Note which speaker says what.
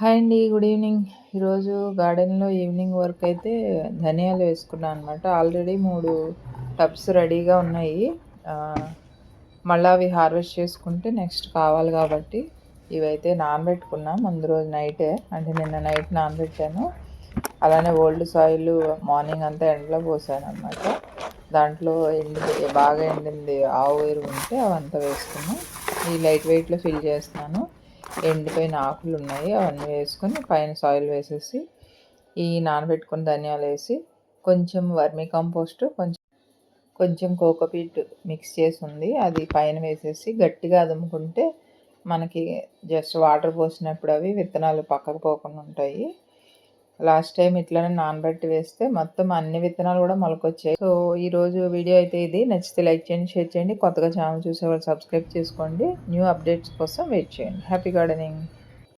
Speaker 1: Hi అండి good evening ఈరోజు గార్డెన్లో ఈవినింగ్ వర్క్ అయితే ధనియాలు వేసుకున్నాను అనమాట ఆల్రెడీ మూడు టబ్స్ రెడీగా ఉన్నాయి. మళ్ళీ అవి హార్వెస్ట్ చేసుకుంటే నెక్స్ట్ కావాలి కాబట్టి ఇవైతే నానబెట్టుకున్నాం. ముందు రోజు నైటే అంటే నిన్న నైట్ నానబెట్టాను. అలానే ఓల్డ్ సాయిల్ మార్నింగ్ అంతా ఎండలో పోసాను అనమాట దాంట్లో ఎండి బాగా ఎండింది ఆవు ఎరువు ఉంటే అవంతా వేసుకున్నాం. ఈ లైట్ వెయిట్లో ఫిల్ చేస్తున్నాను ఎండిపోయిన ఆకులు ఉన్నాయి అవన్నీ వేసుకొని పైన సాయిల్ వేసేసి ఈ నానబెట్టుకుని ధనియాలు వేసి కొంచెం వర్మీ కంపోస్ట్ కొంచెం కొంచెం కోకోపీట్ మిక్స్ చేసి ఉంది. అది పైన వేసేసి గట్టిగా అదుముకుంటే మనకి జస్ట్ వాటర్ పోసినప్పుడు అవి విత్తనాలు పక్కకు పోకుండా ఉంటాయి. లాస్ట్ టైం ఇట్లానే నానబెట్టి వేస్తే మొత్తం అన్ని విత్తనాలు కూడా మొలకొచ్చాయి. సో ఈరోజు వీడియో అయితే ఇది. నచ్చితే లైక్ చేయండి షేర్ చేయండి. కొత్తగా ఛానల్ చూసేవాళ్ళు సబ్స్క్రైబ్ చేసుకోండి. న్యూ అప్డేట్స్ కోసం వెయిట్ చేయండి. Happy gardening.